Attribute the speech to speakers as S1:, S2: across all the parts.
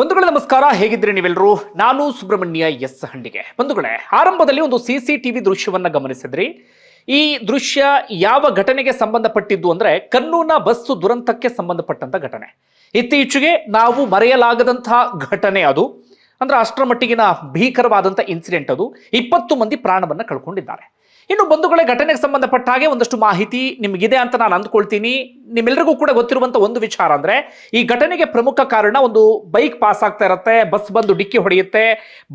S1: ನಮಸ್ಕಾರ. ಹೇಗಿದ್ರೆ ನೀವೆಲ್ಲರೂ? ನಾನು ಸುಬ್ರಹ್ಮಣ್ಯ ಎಸ್ ಹಂಡಿಗೆ ಬಂಧುಗಳೇ, ಆರಂಭದಲ್ಲಿ ಒಂದು ಸಿ ಸಿ ಟಿವಿ ದೃಶ್ಯವನ್ನ ಗಮನಿಸಿದ್ರಿ. ಈ ದೃಶ್ಯ ಯಾವ ಘಟನೆಗೆ ಸಂಬಂಧಪಟ್ಟಿದ್ದು ಅಂದ್ರೆ ಕನ್ನೂನ ಬಸ್ಸು ದುರಂತಕ್ಕೆ ಸಂಬಂಧಪಟ್ಟಂತ ಘಟನೆ. ಇತ್ತೀಚೆಗೆ ನಾವು ಮರೆಯಲಾಗದಂತಹ ಘಟನೆ ಅದು. ಅಂದ್ರೆ ಅಷ್ಟರ ಮಟ್ಟಿಗಿನ ಭೀಕರವಾದಂತಹ ಇನ್ಸಿಡೆಂಟ್ ಅದು. ಇಪ್ಪತ್ತು ಮಂದಿ ಪ್ರಾಣವನ್ನ ಕಳ್ಕೊಂಡಿದ್ದಾರೆ. ಇನ್ನು ಬಂಧುಗಳೇ ಘಟನೆಗೆ ಸಂಬಂಧಪಟ್ಟ ಹಾಗೆ ಒಂದಷ್ಟು ಮಾಹಿತಿ ನಿಮಗಿದೆ ಅಂತ ನಾನು ಅಂದ್ಕೊಳ್ತೀನಿ. ನಿಮ್ಮೆಲ್ಲರಿಗೂ ಕೂಡ ಗೊತ್ತಿರುವಂತ ಒಂದು ವಿಚಾರ ಅಂದ್ರೆ, ಈ ಘಟನೆಗೆ ಪ್ರಮುಖ ಕಾರಣ ಒಂದು ಬೈಕ್ ಪಾಸ್ ಆಗ್ತಾ ಇರುತ್ತೆ, ಬಸ್ ಬಂದು ಡಿಕ್ಕಿ ಹೊಡೆಯುತ್ತೆ,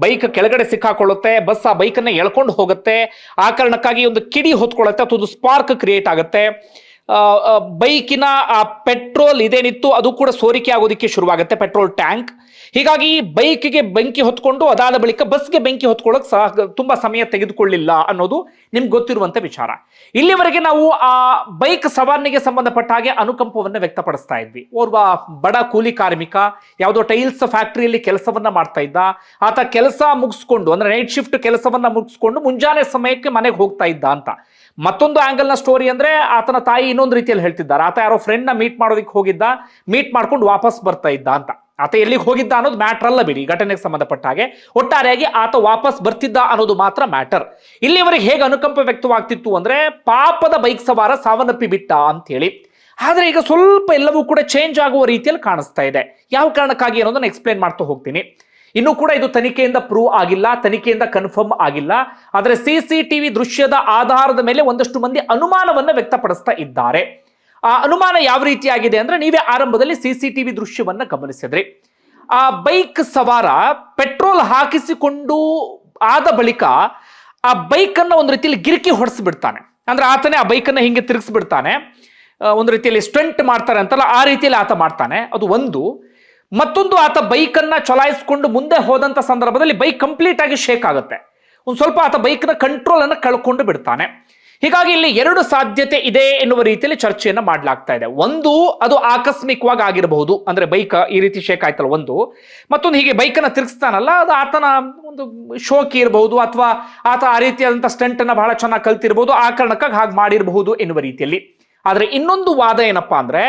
S1: ಬೈಕ್ ಕೆಳಗಡೆ ಸಿಕ್ಕಾಕೊಳ್ಳುತ್ತೆ, ಬಸ್ ಆ ಬೈಕನ್ನ ಎಳ್ಕೊಂಡು ಹೋಗುತ್ತೆ, ಆ ಕಾರಣಕ್ಕಾಗಿ ಒಂದು ಕಿಡಿ ಹೊತ್ಕೊಳ್ಳುತ್ತೆ ಅಥವಾ ಒಂದು ಸ್ಪಾರ್ಕ್ ಕ್ರಿಯೇಟ್ ಆಗುತ್ತೆ. ಬೈಕಿನ ಆ ಪೆಟ್ರೋಲ್ ಇದೇನಿತ್ತು ಅದು ಕೂಡ ಸೋರಿಕೆ ಆಗೋದಕ್ಕೆ ಶುರುವಾಗುತ್ತೆ, ಪೆಟ್ರೋಲ್ ಟ್ಯಾಂಕ್. ಹೀಗಾಗಿ ಬೈಕ್ಗೆ ಬೆಂಕಿ ಹೊತ್ಕೊಂಡು ಅದಾದ ಬಳಿಕ ಬಸ್ಗೆ ಬೆಂಕಿ ಹೊತ್ಕೊಳ್ಳೋಕೆ ಸಹ ತುಂಬಾ ಸಮಯ ತೆಗೆದುಕೊಳ್ಳಿಲ್ಲ ಅನ್ನೋದು ನಿಮ್ಗೆ ಗೊತ್ತಿರುವಂತ ವಿಚಾರ. ಇಲ್ಲಿವರೆಗೆ ನಾವು ಆ ಬೈಕ್ ಸವಾರನಿಗೆ ಸಂಬಂಧಪಟ್ಟ ಹಾಗೆ ಅನುಕಂಪವನ್ನು ವ್ಯಕ್ತಪಡಿಸ್ತಾ ಇದ್ವಿ. ಓರ್ವ ಬಡ ಕೂಲಿ ಕಾರ್ಮಿಕ, ಯಾವುದೋ ಟೈಲ್ಸ್ ಫ್ಯಾಕ್ಟರಿಯಲ್ಲಿ ಕೆಲಸವನ್ನ ಮಾಡ್ತಾ ಇದ್ದ. ಆತ ಕೆಲಸ ಮುಗಿಸ್ಕೊಂಡು, ಅಂದ್ರೆ ನೈಟ್ ಶಿಫ್ಟ್ ಕೆಲಸವನ್ನ ಮುಗಿಸ್ಕೊಂಡು ಮುಂಜಾನೆ ಸಮಯಕ್ಕೆ ಮನೆಗೆ ಹೋಗ್ತಾ ಇದ್ದ ಅಂತ. ಮತ್ತೊಂದು ಆಂಗಲ್ನ ಸ್ಟೋರಿ ಅಂದ್ರೆ ಆತನ ತಾಯಿ ಇನ್ನೊಂದು ರೀತಿಯಲ್ಲಿ ಹೇಳ್ತಿದ್ದಾರೆ. ಆತ ಯಾರೋ ಫ್ರೆಂಡ್ನ ಮೀಟ್ ಮಾಡೋದಕ್ಕೆ ಹೋಗಿದ್ದ ಮೀಟ್ ಮಾಡ್ಕೊಂಡು ವಾಪಸ್ ಬರ್ತಾ ಇದ್ದ ಅಂತ. ಆತ ಎಲ್ಲಿಗೆ ಹೋಗಿದ್ದ ಅನ್ನೋದು ಮ್ಯಾಟರ್ ಅಲ್ಲ ಬಿಡಿ. ಘಟನೆಗೆ ಸಂಬಂಧಪಟ್ಟ ಹಾಗೆ. ಒಟ್ಟಾರೆಯಾಗಿ ಆತ ವಾಪಸ್ ಬರ್ತಿದ್ದ ಅನ್ನೋದು ಮಾತ್ರ ಮ್ಯಾಟರ್ ಇಲ್ಲಿವರೆಗೆ ಹೇಗೆ ಅನುಕಂಪ ವ್ಯಕ್ತವಾಗ್ತಿತ್ತು ಅಂದ್ರೆ ಪಾಪದ ಬೈಕ್ ಸವಾರ ಸಾವನ್ನಪ್ಪಿ ಬಿಟ್ಟ ಅಂತ ಹೇಳಿ ಆದ್ರೆ ಈಗ ಸ್ವಲ್ಪ ಎಲ್ಲವೂ ಕೂಡ ಚೇಂಜ್ ಆಗುವ ರೀತಿಯಲ್ಲಿ ಕಾಣಿಸ್ತಾ ಇದೆ. ಯಾವ ಕಾರಣಕ್ಕಾಗಿ ಅನ್ನೋದನ್ನ ಎಕ್ಸ್ಪ್ಲೇನ್ ಮಾಡ್ತಾ ಹೋಗ್ತೀನಿ. ಇನ್ನು ಕೂಡ ಇದು ತನಿಖೆಯಿಂದ ಪ್ರೂವ್ ಆಗಿಲ್ಲ, ತನಿಖೆಯಿಂದ ಕನ್ಫರ್ಮ್ ಆಗಿಲ್ಲ. ಆದರೆ ಸಿ ದೃಶ್ಯದ ಆಧಾರದ ಮೇಲೆ ಒಂದಷ್ಟು ಮಂದಿ ಅನುಮಾನವನ್ನು ವ್ಯಕ್ತಪಡಿಸ್ತಾ ಇದ್ದಾರೆ. ಆ ಅನುಮಾನ ಯಾವ ರೀತಿಯಾಗಿದೆ ಅಂದ್ರೆ ನೀವೇ ಆರಂಭದಲ್ಲಿ ಸಿ ಸಿ ಟಿವಿ ದೃಶ್ಯವನ್ನ ಗಮನಿಸಿದ್ರಿ. ಆ ಬೈಕ್ ಸವಾರ ಪೆಟ್ರೋಲ್ ಹಾಕಿಸಿಕೊಂಡು ಆದ ಬಳಿಕ ಆ ಬೈಕ್ ಅನ್ನ ಒಂದು ರೀತಿಯಲ್ಲಿ ಗಿರಿಕಿ ಹೊಡೆಸ್ಬಿಡ್ತಾನೆ. ಅಂದ್ರೆ ಆತನೇ ಆ ಬೈಕ್ ಅನ್ನ ಹಿಂಗೆ ತಿರುಗಿಸ್ಬಿಡ್ತಾನೆ. ಒಂದು ರೀತಿಯಲ್ಲಿ ಸ್ಟಂಟ್ ಮಾಡ್ತಾರೆ ಅಂತಲ್ಲ ಆ ರೀತಿಯಲ್ಲಿ ಆತ ಮಾಡ್ತಾನೆ. ಅದು ಒಂದು. ಮತ್ತೊಂದು ಆತ ಬೈಕನ್ನ ಚಲಾಯಿಸಿಕೊಂಡು ಮುಂದೆ ಹೋದಂತ ಸಂದರ್ಭದಲ್ಲಿ ಬೈಕ್ ಕಂಪ್ಲೀಟ್ ಆಗಿ ಶೇಕ್ ಆಗುತ್ತೆ. ಒಂದು ಸ್ವಲ್ಪ ಆತ ಬೈಕ್ನ ಕಂಟ್ರೋಲ್ ಅನ್ನು ಕಳ್ಕೊಂಡು ಬಿಡ್ತಾನೆ. ಹೀಗಾಗಿ ಇಲ್ಲಿ ಎರಡು ಸಾಧ್ಯತೆ ಇದೆ ಎನ್ನುವ ರೀತಿಯಲ್ಲಿ ಚರ್ಚೆಯನ್ನು ಮಾಡಲಾಗ್ತಾ ಇದೆ. ಒಂದು, ಅದು ಆಕಸ್ಮಿಕವಾಗಿ ಆಗಿರಬಹುದು. ಅಂದ್ರೆ ಬೈಕ್ ಈ ರೀತಿ ಶೇಕ್ ಆಯ್ತಲ್ಲ, ಒಂದು. ಮತ್ತೊಂದು ಹೀಗೆ ಬೈಕನ್ನ ತಿರುಗಿಸ್ತಾನಲ್ಲ, ಅದು ಆತನ ಒಂದು ಶೋಕಿ ಇರಬಹುದು ಅಥವಾ ಆತ ಆ ರೀತಿಯಾದಂಥ ಸ್ಟಂಟ್ ಅನ್ನ ಬಹಳ ಚೆನ್ನಾಗಿ ಕಲ್ತಿರಬಹುದು. ಆ ಕಾರಣಕ್ಕಾಗಿ ಹಾಗೆ ಮಾಡಿರಬಹುದು ಎನ್ನುವ ರೀತಿಯಲ್ಲಿ. ಆದ್ರೆ ಇನ್ನೊಂದು ವಾದ ಏನಪ್ಪಾ ಅಂದ್ರೆ,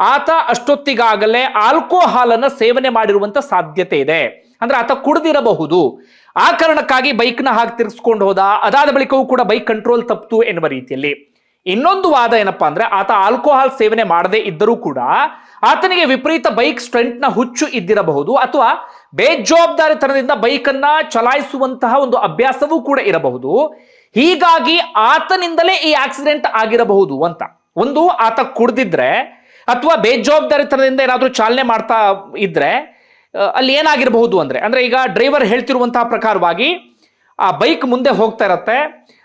S1: ಆತ ಅಷ್ಟೊತ್ತಿಗಾಗಲೇ ಆಲ್ಕೋಹಾಲ್ ಅನ್ನ ಸೇವನೆ ಮಾಡಿರುವಂತ ಸಾಧ್ಯತೆ ಇದೆ. ಅಂದ್ರೆ ಆತ ಕುಡ್ದಿರಬಹುದು. ಆ ಕಾರಣಕ್ಕಾಗಿ ಬೈಕ್ನ ಹಾಗೆ ತಿರ್ಸ್ಕೊಂಡು ಹೋದ. ಅದಾದ ಬಳಿಕವೂ ಕೂಡ ಬೈಕ್ ಕಂಟ್ರೋಲ್ ತಪ್ಪಿತು ಎನ್ನುವ ರೀತಿಯಲ್ಲಿ. ಇನ್ನೊಂದು ವಾದ ಏನಪ್ಪಾ ಅಂದ್ರೆ, ಆತ ಆಲ್ಕೋಹಾಲ್ ಸೇವನೆ ಮಾಡದೇ ಇದ್ದರೂ ಕೂಡ ಆತನಿಗೆ ವಿಪರೀತ ಬೈಕ್ ಸ್ಟ್ರೆಂಟ್ನ ಹುಚ್ಚು ಇದ್ದಿರಬಹುದು ಅಥವಾ ಬೇಜವಾಬ್ದಾರಿತನದಿಂದ ಬೈಕ್ ಅನ್ನ ಚಲಾಯಿಸುವಂತಹ ಒಂದು ಅಭ್ಯಾಸವೂ ಕೂಡ ಇರಬಹುದು. ಹೀಗಾಗಿ ಆತನಿಂದಲೇ ಈ ಆಕ್ಸಿಡೆಂಟ್ ಆಗಿರಬಹುದು ಅಂತ. ಒಂದು, ಆತ ಕುಡ್ದಿದ್ರೆ ಅಥವಾ ಬೇಜವಾಬ್ದಾರಿತನದಿಂದ ಏನಾದರೂ ಚಾಲನೆ ಮಾಡ್ತಾ ಇದ್ರೆ ಅಲ್ಲಿ ಏನಾಗಿರಬಹುದು ಅಂದ್ರೆ ಅಂದ್ರೆ ಈಗ ಡ್ರೈವರ್ ಹೇಳ್ತಿರುವಂತಹ ಪ್ರಕಾರವಾಗಿ ಆ ಬೈಕ್ ಮುಂದೆ ಹೋಗ್ತಾ ಇರತ್ತೆ.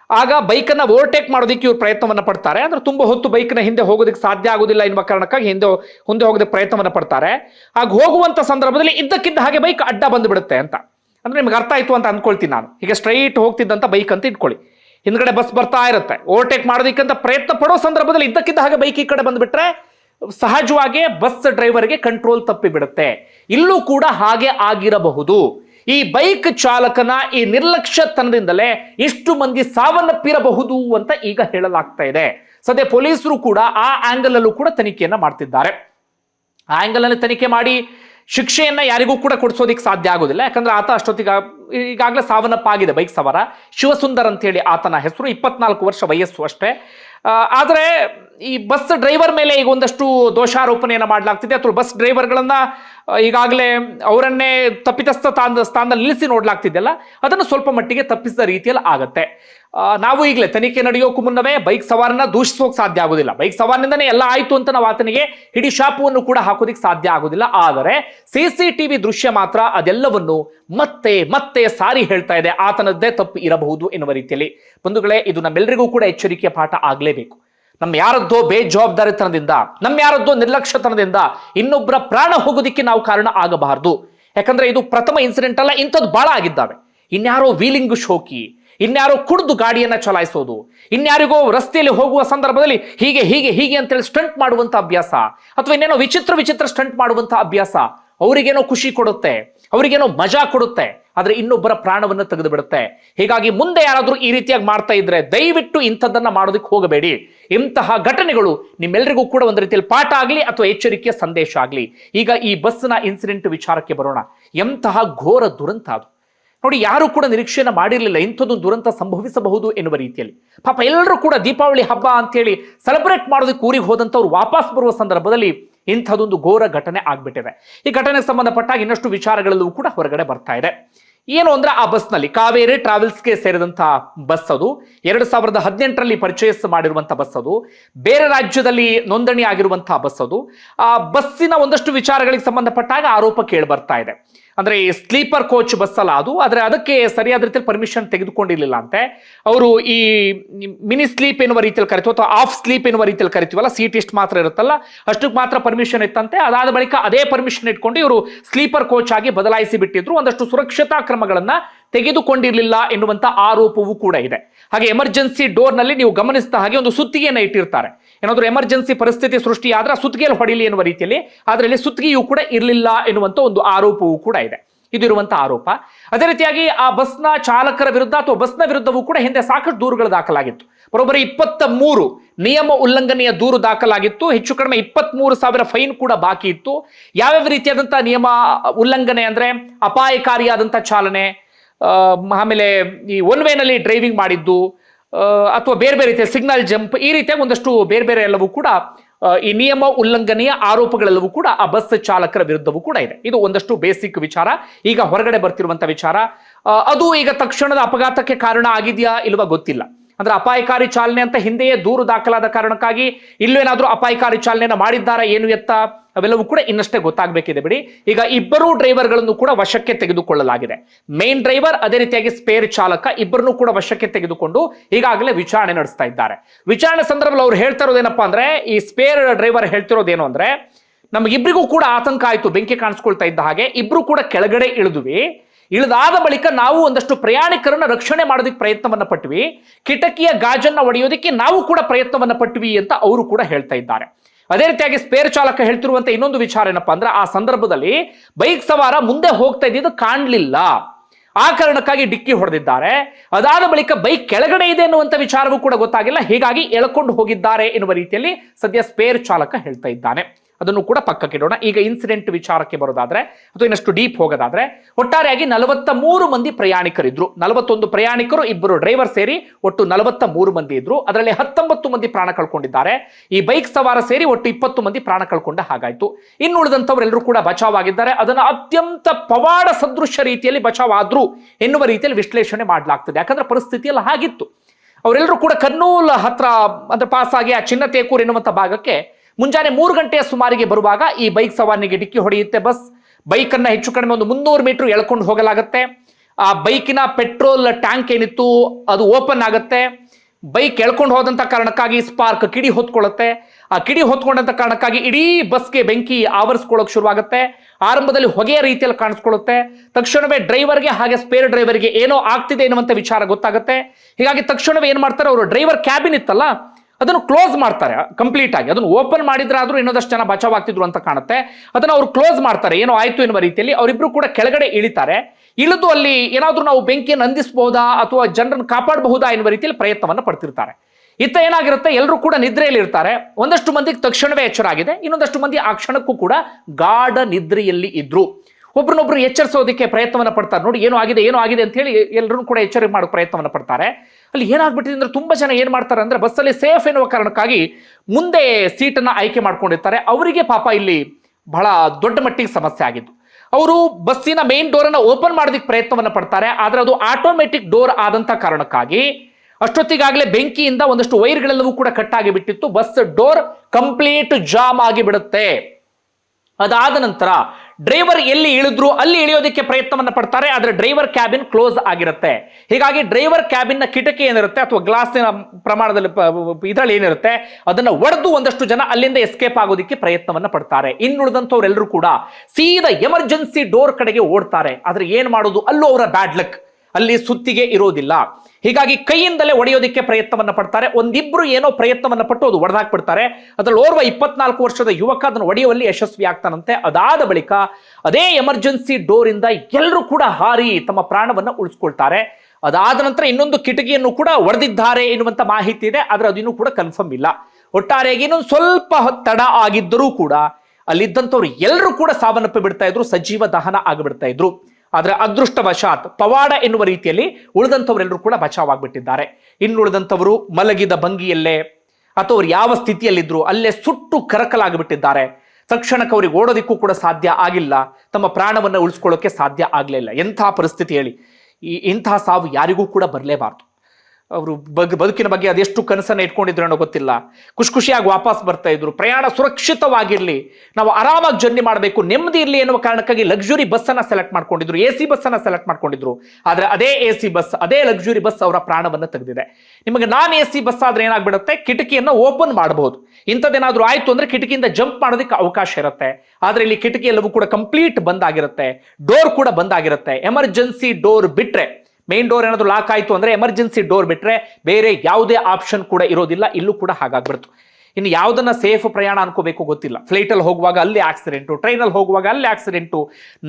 S1: ಆಗ ಬೈಕನ್ನು ಓವರ್ಟೇಕ್ ಮಾಡೋದಕ್ಕೆ ಇವ್ರು ಪ್ರಯತ್ನವನ್ನ ಪಡ್ತಾರೆ. ಅಂದ್ರೆ ತುಂಬ ಹೊತ್ತು ಬೈಕ್ನ ಹಿಂದೆ ಹೋಗೋದಕ್ಕೆ ಸಾಧ್ಯ ಆಗೋದಿಲ್ಲ ಎನ್ನುವ ಕಾರಣಕ್ಕಾಗಿ ಹಿಂದೆ ಮುಂದೆ ಹೋಗೋದಕ್ಕೆ ಪ್ರಯತ್ನವನ್ನ ಪಡ್ತಾರೆ. ಆಗ ಹೋಗುವಂತ ಸಂದರ್ಭದಲ್ಲಿ ಇದ್ದಕ್ಕಿದ್ದ ಹಾಗೆ ಬೈಕ್ ಅಡ್ಡ ಬಂದ್ಬಿಡುತ್ತೆ ಅಂತ. ಅಂದ್ರೆ ನಿಮ್ಗೆ ಅರ್ಥ ಆಯ್ತು ಅಂತ ಅನ್ಕೊಳ್ತೀನಿ ನಾನು. ಈಗ ಸ್ಟ್ರೈಟ್ ಹೋಗ್ತಿದ್ದಂತ ಬೈಕ್ ಅಂತ ಇಟ್ಕೊಳ್ಳಿ. ಹಿಂದ್ಗಡೆ ಬಸ್ ಬರ್ತಾ ಇರುತ್ತೆ. ಓವರ್ಟೇಕ್ ಮಾಡೋದಕ್ಕಿಂತ ಪ್ರಯತ್ನ ಪಡೋ ಸಂದರ್ಭದಲ್ಲಿ ಇದ್ದಕ್ಕಿದ್ದ ಹಾಗೆ ಬೈಕ್ ಈ ಕಡೆ ಬಂದ್ಬಿಟ್ರೆ ಸಹಜವಾಗಿ ಬಸ್ ಡ್ರೈವರ್ಗೆ ಕಂಟ್ರೋಲ್ ತಪ್ಪಿಬಿಡುತ್ತೆ. ಇಲ್ಲೂ ಕೂಡ ಹಾಗೆ ಆಗಿರಬಹುದು. ಈ ಬೈಕ್ ಚಾಲಕನ ಈ ನಿರ್ಲಕ್ಷ್ಯತನದಿಂದಲೇ ಇಷ್ಟು ಮಂದಿ ಸಾವನ್ನಪ್ಪಿರಬಹುದು ಅಂತ ಈಗ ಹೇಳಲಾಗ್ತಾ ಇದೆ. ಸದ್ಯ ಪೊಲೀಸರು ಕೂಡ ಆ ಆಂಗಲ್ ಅಲ್ಲೂ ಕೂಡ ತನಿಖೆಯನ್ನ ಮಾಡ್ತಿದ್ದಾರೆ. ಆ ಆಂಗಲ್ ಅನ್ನು ತನಿಖೆ ಮಾಡಿ ಶಿಕ್ಷೆಯನ್ನ ಯಾರಿಗೂ ಕೂಡ ಕೊಡಿಸೋದಿಕ್ಕೆ ಸಾಧ್ಯ ಆಗೋದಿಲ್ಲ. ಯಾಕಂದ್ರೆ ಆತ ಅಷ್ಟೊತ್ತಿಗೆ ಈಗಾಗಲೇ ಸಾವನ್ನಪ್ಪಾಗಿದೆ ಬೈಕ್ ಸವಾರ. ಶಿವಸುಂದರ್ ಅಂತ ಹೇಳಿ ಆತನ ಹೆಸರು ಇಪ್ಪತ್ನಾಲ್ಕು ವರ್ಷ ವಯಸ್ಸು ಅಷ್ಟೇ. ಆದ್ರೆ ಈ ಬಸ್ ಡ್ರೈವರ್ ಮೇಲೆ ಈಗ ಒಂದಷ್ಟು ದೋಷಾರೋಪಣೆಯನ್ನು ಮಾಡಲಾಗ್ತಿದೆ. ಅಥವಾ ಬಸ್ ಡ್ರೈವರ್ಗಳನ್ನು ಈಗಾಗಲೇ ಅವರನ್ನೇ ತಪ್ಪಿತಸ್ಥ ಸ್ಥಾನ ಸ್ಥಾನದಲ್ಲಿ ನಿಲ್ಲಿಸಿ ನೋಡಲಾಗ್ತಿದೆಯಲ್ಲ, ಅದನ್ನು ಸ್ವಲ್ಪ ಮಟ್ಟಿಗೆ ತಪ್ಪಿಸಿದ ರೀತಿಯಲ್ಲಿ ಆಗುತ್ತೆ. ನಾವು ಈಗಲೇ ತನಿಖೆ ನಡೆಯೋಕ್ಕೂ ಮುನ್ನವೇ ಬೈಕ್ ಸವಾರನ್ನ ದೂಷಿಸೋಕೆ ಸಾಧ್ಯ ಆಗೋದಿಲ್ಲ. ಬೈಕ್ ಸವಾರನಿಂದನೇ ಎಲ್ಲ ಆಯಿತು ಅಂತ ನಾವು ಆತನಿಗೆ ಹಿಡಿ ಶಾಪವನ್ನು ಕೂಡ ಹಾಕೋದಿಕ್ಕೆ ಸಾಧ್ಯ ಆಗೋದಿಲ್ಲ. ಆದರೆ ಸಿ ಸಿ ದೃಶ್ಯ ಮಾತ್ರ ಅದೆಲ್ಲವನ್ನು ಮತ್ತೆ ಮತ್ತೆ ಸಾರಿ ಹೇಳ್ತಾ ಇದೆ. ಆತನದ್ದೇ ತಪ್ಪು ಇರಬಹುದು ಎನ್ನುವ ರೀತಿಯಲ್ಲಿ. ಬಂಧುಗಳೇ, ಇದು ನಮ್ಮೆಲ್ಲರಿಗೂ ಕೂಡ ಎಚ್ಚರಿಕೆಯ ಪಾಠ ಆಗಲೇಬೇಕು. ನಮ್ಮ ಯಾರದ್ದೋ ಬೇಜವಾಬ್ದಾರಿತನದಿಂದ ನಮ್ಮ ಯಾರದ್ದೋ ನಿರ್ಲಕ್ಷ್ಯತನದಿಂದ ಇನ್ನೊಬ್ಬರ ಪ್ರಾಣ ಹೋಗೋದಿಕ್ಕೆ ನಾವು ಕಾರಣ ಆಗಬಾರದು. ಯಾಕಂದ್ರೆ ಇದು ಪ್ರಥಮ ಇನ್ಸಿಡೆಂಟ್ ಅಲ್ಲ, ಇಂಥದ್ದು ಬಹಳ ಆಗಿದ್ದಾವೆ. ಇನ್ಯಾರೋ ವೀಲಿಂಗ್ ಶೋಕಿ, ಇನ್ಯಾರೋ ಕುಡಿದು ಗಾಡಿಯನ್ನ ಚಲಾಯಿಸೋದು, ಇನ್ಯಾರಿಗೋ ರಸ್ತೆಯಲ್ಲಿ ಹೋಗುವ ಸಂದರ್ಭದಲ್ಲಿ ಹೀಗೆ ಹೀಗೆ ಹೀಗೆ ಅಂತೇಳಿ ಸ್ಟಂಟ್ ಮಾಡುವಂತ ಅಭ್ಯಾಸ, ಅಥವಾ ಇನ್ನೇನೋ ವಿಚಿತ್ರ ವಿಚಿತ್ರ ಸ್ಟಂಟ್ ಮಾಡುವಂತಹ ಅಭ್ಯಾಸ ಅವರಿಗೇನೋ ಖುಷಿ ಕೊಡುತ್ತೆ, ಅವರಿಗೇನೋ ಮಜಾ ಕೊಡುತ್ತೆ, ಆದರೆ ಇನ್ನೊಬ್ಬರ ಪ್ರಾಣವನ್ನು ತೆಗೆದು ಬಿಡುತ್ತೆ ಹೀಗಾಗಿ ಮುಂದೆ ಯಾರಾದರೂ ಈ ರೀತಿಯಾಗಿ ಮಾಡ್ತಾ ಇದ್ರೆ ದಯವಿಟ್ಟು ಇಂಥದ್ದನ್ನ ಮಾಡೋದಕ್ಕೆ ಹೋಗಬೇಡಿ. ಇಂತಹ ಘಟನೆಗಳು ನಿಮ್ಮೆಲ್ಲರಿಗೂ ಕೂಡ ಒಂದು ರೀತಿಯಲ್ಲಿ ಪಾಠ ಆಗಲಿ ಅಥವಾ ಎಚ್ಚರಿಕೆಯ ಸಂದೇಶ ಆಗಲಿ. ಈಗ ಈ ಬಸ್ನ ಇನ್ಸಿಡೆಂಟ್ ವಿಚಾರಕ್ಕೆ ಬರೋಣ. ಎಂತಹ ಘೋರ ದುರಂತ ಅದು. ನೋಡಿ, ಯಾರು ಕೂಡ ನಿರೀಕ್ಷೆಯನ್ನು ಮಾಡಿರಲಿಲ್ಲ. ಇಂಥದ್ದು ದುರಂತ ಸಂಭವಿಸಬಹುದು ಎನ್ನುವ ರೀತಿಯಲ್ಲಿ. ಪಾಪ ಎಲ್ಲರೂ ಕೂಡ ದೀಪಾವಳಿ ಹಬ್ಬ ಅಂತೇಳಿ ಸೆಲೆಬ್ರೇಟ್ ಮಾಡೋದಕ್ಕೆ ಊರಿಗೆ ಹೋದಂಥವ್ರು ವಾಪಸ್ ಬರುವ ಸಂದರ್ಭದಲ್ಲಿ ಇಂಥದ್ದೊಂದು ಘೋರ ಘಟನೆ ಆಗ್ಬಿಟ್ಟಿದೆ. ಈ ಘಟನೆಗೆ ಸಂಬಂಧಪಟ್ಟಾಗ ಇನ್ನಷ್ಟು ವಿಚಾರಗಳಲ್ಲೂ ಕೂಡ ಹೊರಗಡೆ ಬರ್ತಾ ಇದೆ. ಏನು ಅಂದ್ರೆ ಆ ಬಸ್ನಲ್ಲಿ ಕಾವೇರಿ ಟ್ರಾವೆಲ್ಸ್ಗೆ ಸೇರಿದಂತಹ ಬಸ್ ಅದು. ಎರಡು ಸಾವಿರದ ಹದಿನೆಂಟರಲ್ಲಿ ಪರ್ಚೇಸ್ ಮಾಡಿರುವಂತಹ ಬಸ್ ಅದು. ಬೇರೆ ರಾಜ್ಯದಲ್ಲಿ ನೋಂದಣಿ ಆಗಿರುವಂತಹ ಬಸ್ ಅದು. ಆ ಬಸ್ಸಿನ ಒಂದಷ್ಟು ವಿಚಾರಗಳಿಗೆ ಸಂಬಂಧಪಟ್ಟಾಗ ಆರೋಪ ಕೇಳಿ ಬರ್ತಾ ಇದೆ. ಅಂದ್ರೆ ಈ ಸ್ಲೀಪರ್ ಕೋಚ್ ಬಸ್ ಅಲ್ಲ ಅದು, ಆದರೆ ಅದಕ್ಕೆ ಸರಿಯಾದ ರೀತಿಯಲ್ಲಿ ಪರ್ಮಿಷನ್ ತೆಗೆದುಕೊಂಡಿರಲಿಲ್ಲ ಅಂತೆ ಅವರು ಈ ಮಿನಿ ಸ್ಲೀಪ್ ಎನ್ನುವ ರೀತಿಯಲ್ಲಿ ಕರಿತೀವಿ, ಅಥವಾ ಆಫ್ ಸ್ಲೀಪ್ ಎನ್ನುವ ರೀತಿಯಲ್ಲಿ ಕರಿತೀವಲ್ಲ ಸೀಟ್ ಇಷ್ಟು ಮಾತ್ರ ಇರುತ್ತಲ್ಲ, ಅಷ್ಟಕ್ಕೆ ಮಾತ್ರ ಪರ್ಮಿಷನ್ ಇತ್ತಂತೆ. ಅದಾದ ಬಳಿಕ ಅದೇ ಪರ್ಮಿಷನ್ ಇಟ್ಕೊಂಡು ಇವರು ಸ್ಲೀಪರ್ ಕೋಚ್ ಆಗಿ ಬದಲಾಯಿಸಿ ಬಿಟ್ಟಿದ್ರು. ಒಂದಷ್ಟು ಸುರಕ್ಷತಾ ಕ್ರಮಗಳನ್ನು ತೆಗೆದುಕೊಂಡಿರಲಿಲ್ಲ ಎನ್ನುವಂಥ ಆರೋಪವೂ ಕೂಡ ಇದೆ. ಹಾಗೆ ಎಮರ್ಜೆನ್ಸಿ ಡೋರ್ನಲ್ಲಿ ನೀವು ಗಮನಿಸಿದ ಹಾಗೆ ಒಂದು ಸುತ್ತಿಗೆಯನ್ನು ಇಟ್ಟಿರ್ತಾರೆ. ಏನಾದರೂ ಎಮರ್ಜೆನ್ಸಿ ಪರಿಸ್ಥಿತಿ ಸೃಷ್ಟಿ ಆದ್ರೆ ಆ ಸುತ್ತಿಗೆಯಲ್ಲಿ ಹೊಡಿಲಿ ಎನ್ನುವ ರೀತಿಯಲ್ಲಿ ಅದರಲ್ಲಿ ಸುತ್ತಿಗೆಯೂ ಕೂಡ ಇರಲಿಲ್ಲ ಎನ್ನುವಂಥ ಒಂದು ಆರೋಪವೂ ಕೂಡ ಇದೆ. ಇದು ಇರುವಂತಹ ಆರೋಪ. ಅದೇ ರೀತಿಯಾಗಿ ಆ ಬಸ್ನ ಚಾಲಕರ ವಿರುದ್ಧ ಅಥವಾ ಬಸ್ನ ವಿರುದ್ಧವೂ ಕೂಡ ಹಿಂದೆ ಸಾಕಷ್ಟು ದೂರುಗಳು ದಾಖಲಾಗಿತ್ತು. ಬರೋಬ್ಬರಿ ಇಪ್ಪತ್ತ ಮೂರು ನಿಯಮ ಉಲ್ಲಂಘನೆಯ ದೂರು ದಾಖಲಾಗಿತ್ತು. ಹೆಚ್ಚು ಕಡಿಮೆ ಇಪ್ಪತ್ತ್ ಮೂರು ಸಾವಿರ ಫೈನ್ ಕೂಡ ಬಾಕಿ ಇತ್ತು. ಯಾವ್ಯಾವ ರೀತಿಯಾದಂತಹ ನಿಯಮ ಉಲ್ಲಂಘನೆ ಅಂದ್ರೆ ಅಪಾಯಕಾರಿಯಾದಂತಹ ಚಾಲನೆ ಆಮೇಲೆ ಈ ಒನ್ ವೇನಲ್ಲಿ ಡ್ರೈವಿಂಗ್ ಮಾಡಿದ್ದು ಅಥವಾ ಬೇರೆ ಬೇರೆ ರೀತಿಯ ಸಿಗ್ನಲ್ ಜಂಪ್ ಈ ರೀತಿಯ ಒಂದಷ್ಟು ಬೇರೆ ಬೇರೆ ಎಲ್ಲವೂ ಕೂಡ ಈ ನಿಯಮ ಉಲ್ಲಂಘನೆಯ ಆರೋಪಗಳೆಲ್ಲವೂ ಕೂಡ ಆ ಬಸ್ ಚಾಲಕರ ವಿರುದ್ಧವೂ ಕೂಡ ಇದೆ. ಇದು ಒಂದಷ್ಟು ಬೇಸಿಕ್ ವಿಚಾರ. ಈಗ ಹೊರಗಡೆ ಬರ್ತಿರುವಂತಹ ವಿಚಾರ. ಅದು ಈಗ ತಕ್ಷಣದ ಅಪಘಾತಕ್ಕೆ ಕಾರಣ ಆಗಿದೆಯಾ ಇಲ್ವಾ ಗೊತ್ತಿಲ್ಲ. ಅಂದ್ರೆ ಅಪಾಯಕಾರಿ ಚಾಲನೆ ಅಂತ ಹಿಂದೆಯೇ ದೂರು ದಾಖಲಾದ ಕಾರಣಕ್ಕಾಗಿ ಇಲ್ಲೇನಾದ್ರೂ ಅಪಾಯಕಾರಿ ಚಾಲನೆಯನ್ನು ಮಾಡಿದ್ದಾರಾ, ಏನು ಎತ್ತ? ಅವೆಲ್ಲವೂ ಕೂಡ ಇನ್ನಷ್ಟೇ ಗೊತ್ತಾಗಬೇಕಿದೆ ಬಿಡಿ. ಈಗ ಇಬ್ಬರೂ ಡ್ರೈವರ್ಗಳನ್ನು ಕೂಡ ವಶಕ್ಕೆ ತೆಗೆದುಕೊಳ್ಳಲಾಗಿದೆ. ಮೇನ್ ಡ್ರೈವರ್ ಅದೇ ರೀತಿಯಾಗಿ ಸ್ಪೇರ್ ಚಾಲಕ ಇಬ್ಬರನ್ನು ಕೂಡ ವಶಕ್ಕೆ ತೆಗೆದುಕೊಂಡು ಈಗಾಗಲೇ ವಿಚಾರಣೆ ನಡೆಸ್ತಾ ಇದ್ದಾರೆ. ವಿಚಾರಣೆ ಸಂದರ್ಭದಲ್ಲಿ ಅವ್ರು ಹೇಳ್ತಾ ಇರೋದೇನಪ್ಪಾ ಅಂದ್ರೆ, ಈ ಸ್ಪೇರ್ ಡ್ರೈವರ್ ಹೇಳ್ತಿರೋದೇನು ಅಂದ್ರೆ ನಮಗಿಬ್ಬರಿಗೂ ಕೂಡ ಆತಂಕ ಆಯಿತು ಬೆಂಕಿ ಕಾಣಿಸ್ಕೊಳ್ತಾ ಇದ್ದ ಹಾಗೆ, ಇಬ್ರು ಕೂಡ ಕೆಳಗಡೆ ಇಳಿದ್ವಿ. ಇಳಿದಾದ ಬಳಿಕ ನಾವು ಒಂದಷ್ಟು ಪ್ರಯಾಣಿಕರನ್ನ ರಕ್ಷಣೆ ಮಾಡೋದಕ್ಕೆ ಪ್ರಯತ್ನವನ್ನ ಪಟ್ವಿ, ಕಿಟಕಿಯ ಗಾಜನ್ನ ಒಡೆಯೋದಕ್ಕೆ ನಾವು ಕೂಡ ಪ್ರಯತ್ನವನ್ನ ಪಟ್ವಿ ಅಂತ ಅವರು ಕೂಡ ಹೇಳ್ತಾ ಇದ್ದಾರೆ. ಅದೇ ರೀತಿಯಾಗಿ ಸ್ಪೇರ್ ಚಾಲಕ ಹೇಳ್ತಿರುವಂತ ಇನ್ನೊಂದು ವಿಚಾರ ಏನಪ್ಪಾ ಅಂದ್ರೆ ಆ ಸಂದರ್ಭದಲ್ಲಿ ಬೈಕ್ ಸವಾರ ಮುಂದೆ ಹೋಗ್ತಾ ಇದ್ದಿದ್ದು ಕಾಣ್ಲಿಲ್ಲ. ಆ ಕಾರಣಕ್ಕಾಗಿ ಡಿಕ್ಕಿ ಹೊಡೆದಿದ್ದಾರೆ. ಅದಾದ ಬಳಿಕ ಬೈಕ್ ಕೆಳಗಡೆ ಇದೆ ಅನ್ನುವಂಥ ವಿಚಾರವೂ ಕೂಡ ಗೊತ್ತಾಗಿಲ್ಲ. ಹೀಗಾಗಿ ಎಳ್ಕೊಂಡು ಹೋಗಿದ್ದಾರೆ ಎನ್ನುವ ರೀತಿಯಲ್ಲಿ ಸದ್ಯ ಸ್ಪೇರ್ ಚಾಲಕ ಹೇಳ್ತಾ ಇದ್ದಾನೆ. ಅದನ್ನು ಕೂಡ ಪಕ್ಕಕ್ಕಿಡೋಣ. ಈಗ ಇನ್ಸಿಡೆಂಟ್ ವಿಚಾರಕ್ಕೆ ಬರೋದಾದ್ರೆ, ಅಥವಾ ಇನ್ನಷ್ಟು ಡೀಪ್ ಹೋಗೋದಾದ್ರೆ, ಒಟ್ಟಾರೆಯಾಗಿ ನಲವತ್ತ ಮೂರು ಮಂದಿ ಪ್ರಯಾಣಿಕರಿದ್ರು. ನಲವತ್ತೊಂದು ಪ್ರಯಾಣಿಕರು, ಇಬ್ಬರು ಡ್ರೈವರ್ ಸೇರಿ ಒಟ್ಟು ನಲವತ್ತ ಮೂರು ಮಂದಿ ಇದ್ರು. ಅದರಲ್ಲಿ ಹತ್ತೊಂಬತ್ತು ಮಂದಿ ಪ್ರಾಣ ಕಳ್ಕೊಂಡಿದ್ದಾರೆ. ಈ ಬೈಕ್ ಸವಾರ ಸೇರಿ ಒಟ್ಟು ಇಪ್ಪತ್ತು ಮಂದಿ ಪ್ರಾಣ ಕಳ್ಕೊಂಡ ಹಾಗಾಯ್ತು. ಇನ್ನು ಉಳಿದಂಥವರೆಲ್ಲರೂ ಕೂಡ ಬಚಾವಾಗಿದ್ದಾರೆ. ಅದನ್ನು ಅತ್ಯಂತ ಪವಾಡ ಸದೃಶ ರೀತಿಯಲ್ಲಿ ಬಚಾವಾದ್ರು ಎನ್ನುವ ರೀತಿಯಲ್ಲಿ ವಿಶ್ಲೇಷಣೆ ಮಾಡಲಾಗ್ತದೆ. ಯಾಕಂದ್ರೆ ಪರಿಸ್ಥಿತಿಯಲ್ಲಿ ಹಾಗಿತ್ತು. ಅವರೆಲ್ಲರೂ ಕೂಡ ಕರ್ನೂಲ್ ಹತ್ರ, ಅಂದ್ರೆ ಪಾಸ್ ಆಗಿ ಆ ಚಿನ್ನತೇಕೂರ್ ಎನ್ನುವಂಥ ಭಾಗಕ್ಕೆ ಮುಂಜಾನೆ ಮೂರು ಗಂಟೆಯ ಸುಮಾರಿಗೆ ಬರುವಾಗ ಈ ಬೈಕ್ ಸವಾರನಿಗೆ ಡಿಕ್ಕಿ ಹೊಡೆಯುತ್ತೆ. ಬಸ್ ಬೈಕನ್ನ ಹೆಚ್ಚು ಕಡಿಮೆ ಒಂದು ಮುನ್ನೂರು ಮೀಟರ್ ಎಳ್ಕೊಂಡು ಹೋಗಲಾಗುತ್ತೆ. ಆ ಬೈಕಿನ ಪೆಟ್ರೋಲ್ ಟ್ಯಾಂಕ್ ಏನಿತ್ತು, ಅದು ಓಪನ್ ಆಗುತ್ತೆ. ಬೈಕ್ ಎಳ್ಕೊಂಡು ಹೋದಂಥ ಕಾರಣಕ್ಕಾಗಿ ಸ್ಪಾರ್ಕ್ ಕಿಡಿ ಹೊತ್ಕೊಳ್ಳುತ್ತೆ. ಆ ಕಿಡಿ ಹೊತ್ಕೊಂಡಂಥ ಕಾರಣಕ್ಕಾಗಿ ಇಡೀ ಬಸ್ಗೆ ಬೆಂಕಿ ಆವರಿಸ್ಕೊಳ್ಳೋಕೆ ಶುರುವಾಗುತ್ತೆ. ಆರಂಭದಲ್ಲಿ ಹೊಗೆಯ ರೀತಿಯಲ್ಲಿ ಕಾಣಿಸ್ಕೊಳ್ಳುತ್ತೆ. ತಕ್ಷಣವೇ ಡ್ರೈವರ್ಗೆ ಹಾಗೆ ಸ್ಪೇರ್ ಡ್ರೈವರ್ಗೆ ಏನೋ ಆಗ್ತಿದೆ ಎನ್ನುವಂಥ ವಿಚಾರ ಗೊತ್ತಾಗುತ್ತೆ. ಹೀಗಾಗಿ ತಕ್ಷಣವೇ ಏನು ಮಾಡ್ತಾರೆ, ಅವರು ಡ್ರೈವರ್ ಕ್ಯಾಬಿನ್ ಇತ್ತಲ್ಲ ಅದನ್ನು ಕ್ಲೋಸ್ ಮಾಡ್ತಾರೆ, ಕಂಪ್ಲೀಟ್ ಆಗಿ. ಅದನ್ನು ಓಪನ್ ಮಾಡಿದ್ರಾದ್ರೂ ಇನ್ನೊಂದಷ್ಟು ಜನ ಬಚಾವಾಗ್ತಿದ್ರು ಅಂತ ಕಾಣುತ್ತೆ. ಅದನ್ನು ಅವರು ಕ್ಲೋಸ್ ಮಾಡ್ತಾರೆ. ಏನೋ ಆಯ್ತು ಎನ್ನುವ ರೀತಿಯಲ್ಲಿ ಅವರಿಬ್ರು ಕೂಡ ಕೆಳಗಡೆ ಇಳಿತಾರೆ. ಇಳಿದು ಅಲ್ಲಿ ಏನಾದ್ರೂ ನಾವು ಬೆಂಕಿಯನ್ನು ನಂದಿಸಬಹುದಾ ಅಥವಾ ಜನರನ್ನು ಕಾಪಾಡಬಹುದಾ ಎನ್ನುವ ರೀತಿಯಲ್ಲಿ ಪ್ರಯತ್ನವನ್ನು ಪಡ್ತಿರ್ತಾರೆ. ಇತ್ತ ಏನಾಗಿರುತ್ತೆ? ಎಲ್ಲರೂ ಕೂಡ ನಿದ್ರೆಯಲ್ಲಿ ಇರ್ತಾರೆ. ಒಂದಷ್ಟು ಮಂದಿಗೆ ತಕ್ಷಣವೇ ಎಚ್ಚರ ಆಗಿದೆ. ಇನ್ನೊಂದಷ್ಟು ಮಂದಿ ಆ ಕ್ಷಣಕ್ಕೂ ಕೂಡ ಗಾಢ ನಿದ್ರೆಯಲ್ಲಿ ಇದ್ರು. ಒಬ್ರನ್ನೊಬ್ರು ಎಚ್ಚರಿಸೋದಕ್ಕೆ ಪ್ರಯತ್ನವನ್ನು ಪಡ್ತಾರೆ. ನೋಡಿ, ಏನು ಆಗಿದೆ ಏನು ಆಗಿದೆ ಅಂತ ಹೇಳಿ ಎಲ್ಲರೂ ಕೂಡ ಎಚ್ಚರಿಕೆ ಮಾಡೋ ಪ್ರಯತ್ನವನ್ನು ಪಡ್ತಾರೆ. ಅಲ್ಲಿ ಏನಾಗ್ಬಿಟ್ಟಿದೆ ಅಂದ್ರೆ ತುಂಬಾ ಜನ ಏನು ಮಾಡ್ತಾರೆ ಅಂದರೆ ಬಸ್ಸಲ್ಲಿ ಸೇಫ್ ಎನ್ನುವ ಕಾರಣಕ್ಕಾಗಿ ಮುಂದೆ ಸೀಟನ್ನು ಆಯ್ಕೆ ಮಾಡ್ಕೊಂಡಿರ್ತಾರೆ. ಅವರಿಗೆ ಪಾಪ ಇಲ್ಲಿ ಬಹಳ ದೊಡ್ಡ ಮಟ್ಟಿಗೆ ಸಮಸ್ಯೆ ಆಗಿದ್ದು. ಅವರು ಬಸ್ಸಿನ ಮೇನ್ ಡೋರ್ ಅನ್ನ ಓಪನ್ ಮಾಡೋದಕ್ಕೆ ಪ್ರಯತ್ನವನ್ನ ಪಡ್ತಾರೆ. ಆದ್ರೆ ಅದು ಆಟೋಮೆಟಿಕ್ ಡೋರ್ ಆದಂತ ಕಾರಣಕ್ಕಾಗಿ ಅಷ್ಟೊತ್ತಿಗಾಗಲೇ ಬೆಂಕಿಯಿಂದ ಒಂದಷ್ಟು ವೈರ್ಗಳೆಲ್ಲವೂ ಕೂಡ ಕಟ್ಟಾಗಿ ಬಿಟ್ಟಿತ್ತು ಬಸ್ ಡೋರ್ ಕಂಪ್ಲೀಟ್ ಜಾಮ್ ಆಗಿ ಬಿಡುತ್ತೆ ಅದಾದ ನಂತರ ಡ್ರೈವರ್ ಎಲ್ಲಿ ಇಳಿದ್ರು ಅಲ್ಲಿ ಇಳಿಯೋದಕ್ಕೆ ಪ್ರಯತ್ನವನ್ನ ಪಡ್ತಾರೆ, ಆದರೆ ಡ್ರೈವರ್ ಕ್ಯಾಬಿನ್ ಕ್ಲೋಸ್ ಆಗಿರುತ್ತೆ. ಹೀಗಾಗಿ ಡ್ರೈವರ್ ಕ್ಯಾಬಿನ್ನ ಕಿಟಕಿ ಏನಿರುತ್ತೆ ಅಥವಾ ಗ್ಲಾಸಿನ ಪ್ರಮಾಣದಲ್ಲಿ ಇದರಲ್ಲಿ ಏನಿರುತ್ತೆ, ಅದನ್ನ ಒಡೆದು ಒಂದಷ್ಟು ಜನ ಅಲ್ಲಿಂದ ಎಸ್ಕೇಪ್ ಆಗೋದಕ್ಕೆ ಪ್ರಯತ್ನವನ್ನ ಪಡ್ತಾರೆ. ಇನ್ನುಳಿದಂಥವ್ರೆಲ್ಲರೂ ಕೂಡ ಸೀದಾ ಎಮರ್ಜೆನ್ಸಿ ಡೋರ್ ಕಡೆಗೆ ಓಡ್ತಾರೆ. ಆದ್ರೆ ಏನ್ ಮಾಡೋದು? ಅಲ್ಲೂ ಅವರ ಬ್ಯಾಡ್ ಲಕ್ ಅಲ್ಲಿ ಸುತ್ತಿಗೆ ಇರೋದಿಲ್ಲ. ಹೀಗಾಗಿ ಕೈಯಿಂದಲೇ ಒಡೆಯೋದಕ್ಕೆ ಪ್ರಯತ್ನವನ್ನು ಪಡ್ತಾರೆ. ಒಂದಿಬ್ರು ಏನೋ ಪ್ರಯತ್ನವನ್ನು ಪಟ್ಟು ಅದು ಒಡೆದಾಕ್ಬಿಡ್ತಾರೆ ಅದ್ರಲ್ಲಿ ಓರ್ವ ಇಪ್ಪತ್ನಾಲ್ಕು ವರ್ಷದ ಯುವಕ ಅದನ್ನು ಒಡೆಯುವಲ್ಲಿ ಯಶಸ್ವಿ ಆಗ್ತಾನಂತೆ. ಅದಾದ ಬಳಿಕ ಅದೇ ಎಮರ್ಜೆನ್ಸಿ ಡೋರ್ ಇಂದ ಎಲ್ಲರೂ ಕೂಡ ಹಾರಿ ತಮ್ಮ ಪ್ರಾಣವನ್ನ ಉಳಿಸ್ಕೊಳ್ತಾರೆ. ಅದಾದ ನಂತರ ಇನ್ನೊಂದು ಕಿಟಕಿಯನ್ನು ಕೂಡ ಒಡೆದಿದ್ದಾರೆ ಎನ್ನುವಂಥ ಮಾಹಿತಿ ಇದೆ. ಆದ್ರೆ ಅದಿನ್ನೂ ಕೂಡ ಕನ್ಫರ್ಮ್ ಇಲ್ಲ. ಒಟ್ಟಾರೆಯಾಗಿ ಇನ್ನೊಂದು ಸ್ವಲ್ಪ ತಡ ಆಗಿದ್ದರೂ ಕೂಡ ಅಲ್ಲಿದ್ದಂಥವ್ರು ಎಲ್ಲರೂ ಕೂಡ ಸಾವನ್ನಪ್ಪಿ ಬಿಡ್ತಾ ಇದ್ರು. ಸಜೀವ ದಹನ ಆಗಿಬಿಡ್ತಾ ಇದ್ರು. ಆದ್ರೆ ಅದೃಷ್ಟವಶಾತ್ ಪವಾಡ ಎನ್ನುವ ರೀತಿಯಲ್ಲಿ ಉಳಿದಂಥವರೆಲ್ಲರೂ ಕೂಡ ಬಚಾವಾಗ್ಬಿಟ್ಟಿದ್ದಾರೆ. ಇನ್ನುಳಿದಂಥವರು ಮಲಗಿದ ಭಂಗಿಯಲ್ಲೇ ಅಥವಾ ಅವ್ರು ಯಾವ ಸ್ಥಿತಿಯಲ್ಲಿದ್ರು ಅಲ್ಲೇ ಸುಟ್ಟು ಕರಕಲಾಗಿಬಿಟ್ಟಿದ್ದಾರೆ. ತಕ್ಷಣಕ್ಕೆ ಅವ್ರಿಗೆ ಓಡೋದಿಕ್ಕೂ ಕೂಡ ಸಾಧ್ಯ ಆಗಿಲ್ಲ. ತಮ್ಮ ಪ್ರಾಣವನ್ನು ಉಳಿಸ್ಕೊಳ್ಳೋಕೆ ಸಾಧ್ಯ ಆಗಲಿಲ್ಲ ಎಂಥ ಪರಿಸ್ಥಿತಿ ಹೇಳಿ. ಈ ಇಂತಹ ಸಾವು ಯಾರಿಗೂ ಕೂಡ ಬರಲೇಬಾರ್ದು. ಅವರು ಬಗ್, ಬದುಕಿನ ಬಗ್ಗೆ ಅದೆಷ್ಟು ಕನಸನ್ನು ಇಟ್ಕೊಂಡಿದ್ರು ಅನ್ನೋ ಗೊತ್ತಿಲ್ಲ. ಖುಷಿ ಖುಷಿಯಾಗಿ ವಾಪಸ್ ಬರ್ತಾ ಇದ್ರು. ಪ್ರಯಾಣ ಸುರಕ್ಷಿತವಾಗಿರಲಿ. ನಾವು ಆರಾಮಾಗಿ ಜರ್ನಿ ಮಾಡಬೇಕು. ನೆಮ್ಮದಿ ಇರಲಿ ಎನ್ನುವ ಕಾರಣಕ್ಕಾಗಿ ಲಕ್ಸುರಿ ಬಸ್ಸನ್ನು ಸೆಲೆಕ್ಟ್ ಮಾಡ್ಕೊಂಡಿದ್ರು. ಎ ಸಿ ಬಸ್ಸನ್ನು ಸೆಲೆಕ್ಟ್ ಮಾಡ್ಕೊಂಡಿದ್ರು. ಆದರೆ ಅದೇ ಎ ಸಿ ಬಸ್ ಅದೇ ಲಕ್ಸುರಿ ಬಸ್ ಅವರ ಪ್ರಾಣವನ್ನು ತೆಗೆದಿದೆ. ನಿಮಗೆ ನಾನ್ ಎ ಸಿ ಬಸ್ ಆದರೆ ಏನಾಗ್ಬಿಡುತ್ತೆ? ಕಿಟಕಿಯನ್ನು ಓಪನ್ ಮಾಡಬಹುದು ಇಂಥದ್ದೇನಾದ್ರೂ ಆಯಿತು ಅಂದ್ರೆ ಕಿಟಕಿಯಿಂದ ಜಂಪ್ ಮಾಡೋದಕ್ಕೆ ಅವಕಾಶ ಇರುತ್ತೆ. ಆದರೆ ಇಲ್ಲಿ ಕಿಟಕಿ ಎಲ್ಲವೂ ಕೂಡ ಕಂಪ್ಲೀಟ್ ಬಂದ್ ಆಗಿರುತ್ತೆ ಡೋರ್ ಕೂಡ ಬಂದ್ ಆಗಿರುತ್ತೆ ಎಮರ್ಜೆನ್ಸಿ ಡೋರ್ ಬಿಟ್ರೆ. ಮೇನ್ ಡೋರ್ ಏನಾದ್ರು ಲಾಕ್ ಆಯಿತು ಅಂದ್ರೆ ಎಮರ್ಜೆನ್ಸಿ ಡೋರ್ ಬಿಟ್ರೆ ಬೇರೆ ಯಾವುದೇ ಆಪ್ಷನ್ ಕೂಡ ಇರೋದಿಲ್ಲ. ಇಲ್ಲೂ ಕೂಡ ಹಾಗಾಗ್ಬಿಡ್ತು. ಇನ್ನು ಯಾವುದನ್ನ ಸೇಫ್ ಪ್ರಯಾಣ ಅನ್ಕೋಬೇಕು ಗೊತ್ತಿಲ್ಲ. ಫ್ಲೈಟಲ್ಲಿ ಹೋಗುವಾಗ ಅಲ್ಲಿ ಆಕ್ಸಿಡೆಂಟು ಟ್ರೈನಲ್ಲಿ ಹೋಗುವಾಗ ಅಲ್ಲಿ ಆಕ್ಸಿಡೆಂಟು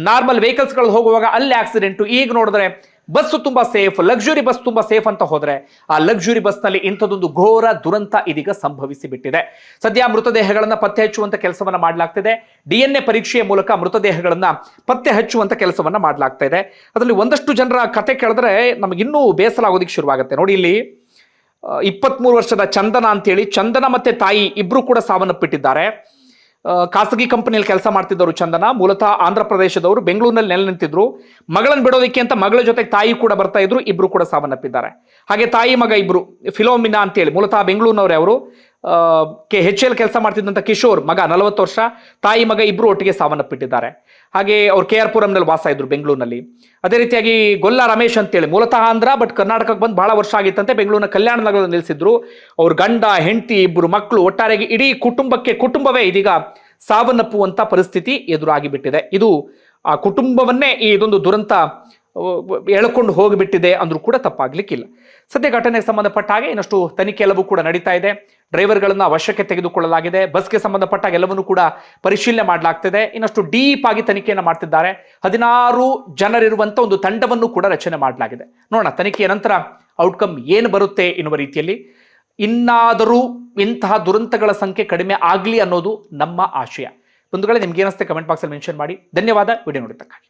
S1: ನಾರ್ಮಲ್ ವೆಹಿಕಲ್ಸ್ಗಳು ಹೋಗುವಾಗ ಅಲ್ಲಿ ಆಕ್ಸಿಡೆಂಟು ಈಗ ನೋಡಿದ್ರೆ ಬಸ್ಸು ತುಂಬಾ ಸೇಫ್ ಲಕ್ಸುರಿ ಬಸ್ ತುಂಬಾ ಸೇಫ್ ಅಂತ ಹೋದ್ರೆ ಆ ಲಕ್ಸುರಿ ಬಸ್ನಲ್ಲಿ ಇಂಥದೊಂದು ಘೋರ ದುರಂತ ಇದೀಗ ಸಂಭವಿಸಿ ಬಿಟ್ಟಿದೆ ಸದ್ಯ ಮೃತದೇಹಗಳನ್ನ ಪತ್ತೆ ಹಚ್ಚುವಂತ ಕೆಲಸವನ್ನ ಮಾಡಲಾಗ್ತಿದೆ. ಡಿ ಎನ್ ಎ ಪರೀಕ್ಷೆಯ ಮೂಲಕ ಮೃತದೇಹಗಳನ್ನ ಪತ್ತೆ ಹಚ್ಚುವಂತ ಕೆಲಸವನ್ನ ಮಾಡಲಾಗ್ತಾ ಇದೆ. ಅದರಲ್ಲಿ ಒಂದಷ್ಟು ಜನರ ಕತೆ ಕೇಳಿದ್ರೆ ನಮಗಿನ್ನೂ ಬೇಸರ ಆಗೋದಿಕ್ಕೆ ಶುರುವಾಗುತ್ತೆ. ನೋಡಿ ಇಲ್ಲಿ ಇಪ್ಪತ್ಮೂರು ವರ್ಷದ ಚಂದನ ಅಂತೇಳಿ ಚಂದನ ಮತ್ತೆ ತಾಯಿ ಇಬ್ರು ಕೂಡ ಸಾವನ್ನಪ್ಪಿಟ್ಟಿದ್ದಾರೆ. ಖಾಸಗಿ ಕಂಪನಿಯಲ್ಲಿ ಕೆಲಸ ಮಾಡ್ತಿದ್ದವರು ಚಂದನ, ಮೂಲತಃ ಆಂಧ್ರ ಪ್ರದೇಶದವರು ಬೆಂಗಳೂರಿನಲ್ಲಿ ನೆಲೆ ನಿಂತಿದ್ರು. ಮಗಳನ್ನ ಬಿಡೋದಕ್ಕೆ ಅಂತ ಮಗಳ ಜೊತೆಗೆ ತಾಯಿ ಕೂಡ ಬರ್ತಾ ಇದ್ರು, ಇಬ್ರು ಕೂಡ ಸಾವನ್ನಪ್ಪಿದ್ದಾರೆ. ಹಾಗೆ ತಾಯಿ ಮಗ ಇಬ್ರು, ಫಿಲೋಮಿನಾ ಅಂತೇಳಿ, ಮೂಲತಃ ಬೆಂಗಳೂರಿನವರೇ ಅವರು ಕೆ ಹೆಚ್ ಎಲ್ ಕೆಲಸ ಮಾಡ್ತಿದ್ದಂಥ ಕಿಶೋರ್, ಮಗ ನಲವತ್ತು ವರ್ಷ, ತಾಯಿ ಮಗ ಇಬ್ರು ಒಟ್ಟಿಗೆ ಸಾವನ್ನಪ್ಪಿಟ್ಟಿದ್ದಾರೆ. ಹಾಗೆ ಅವ್ರು ಕೆ ಆರ್ ಪುರಂನಲ್ಲಿ ವಾಸ ಇದ್ರು ಬೆಂಗಳೂರಿನಲ್ಲಿ. ಅದೇ ರೀತಿಯಾಗಿ ಗೊಲ್ಲ ರಮೇಶ್ ಅಂತೇಳಿ, ಮೂಲತಃ ಆಂಧ್ರ, ಬಟ್ ಕರ್ನಾಟಕಕ್ಕೆ ಬಂದು ಬಹಳ ವರ್ಷ ಆಗಿತ್ತಂತೆ, ಬೆಂಗಳೂರಿನ ಕಲ್ಯಾಣ ನಗರದಲ್ಲಿ ನಿಲ್ಲಿಸಿದ್ರು ಅವ್ರ ಗಂಡ, ಹೆಂಡತಿ ಇಬ್ಬರು ಮಕ್ಕಳು ಒಟ್ಟಾರೆಗೆ ಇಡೀ ಕುಟುಂಬಕ್ಕೆ, ಕುಟುಂಬವೇ ಇದೀಗ ಸಾವನ್ನಪ್ಪುವಂಥ ಪರಿಸ್ಥಿತಿ ಎದುರಾಗಿ ಬಿಟ್ಟಿದೆ ಇದು ಆ ಕುಟುಂಬವನ್ನೇ ಈ ಇದೊಂದು ದುರಂತ ಎಳ್ಕೊಂಡು ಹೋಗಿಬಿಟ್ಟಿದೆ ಅಂದ್ರೂ ಕೂಡ ತಪ್ಪಾಗ್ಲಿಕ್ಕಿಲ್ಲ. ಸದ್ಯ ಘಟನೆಗೆ ಸಂಬಂಧಪಟ್ಟ ಹಾಗೆ ಇನ್ನಷ್ಟು ತನಿಖೆ ಎಲ್ಲವೂ ಕೂಡ ನಡೀತಾ ಇದೆ. ಡ್ರೈವರ್ಗಳನ್ನ ಅವಶ್ಯಕ್ಕೆ ತೆಗೆದುಕೊಳ್ಳಲಾಗಿದೆ. ಬಸ್ಗೆ ಸಂಬಂಧಪಟ್ಟ ಎಲ್ಲವನ್ನೂ ಕೂಡ ಪರಿಶೀಲನೆ ಮಾಡಲಾಗ್ತಿದೆ. ಇನ್ನಷ್ಟು ಡೀಪ್ ಆಗಿ ತನಿಖೆಯನ್ನು ಮಾಡ್ತಿದ್ದಾರೆ. ಹದಿನಾರು ಜನರಿರುವಂಥ ಒಂದು ತಂಡವನ್ನು ಕೂಡ ರಚನೆ ಮಾಡಲಾಗಿದೆ. ನೋಡೋಣ ತನಿಖೆಯ ನಂತರ ಔಟ್ಕಮ್ ಏನು ಬರುತ್ತೆ ಎನ್ನುವ ರೀತಿಯಲ್ಲಿ. ಇನ್ನಾದರೂ ಇಂತಹ ದುರಂತಗಳ ಸಂಖ್ಯೆ ಕಡಿಮೆ ಆಗಲಿ ಅನ್ನೋದು ನಮ್ಮ ಆಶಯ. ಬಂಧುಗಳೇ ನಿಮ್ಗೆ ಏನಿಸುತ್ತೆ ಕಮೆಂಟ್ ಬಾಕ್ಸಲ್ಲಿ ಮೆನ್ಷನ್ ಮಾಡಿ. ಧನ್ಯವಾದ. ವಿಡಿಯೋ ನೋಡಿದ್ದಕ್ಕಾಗಿ.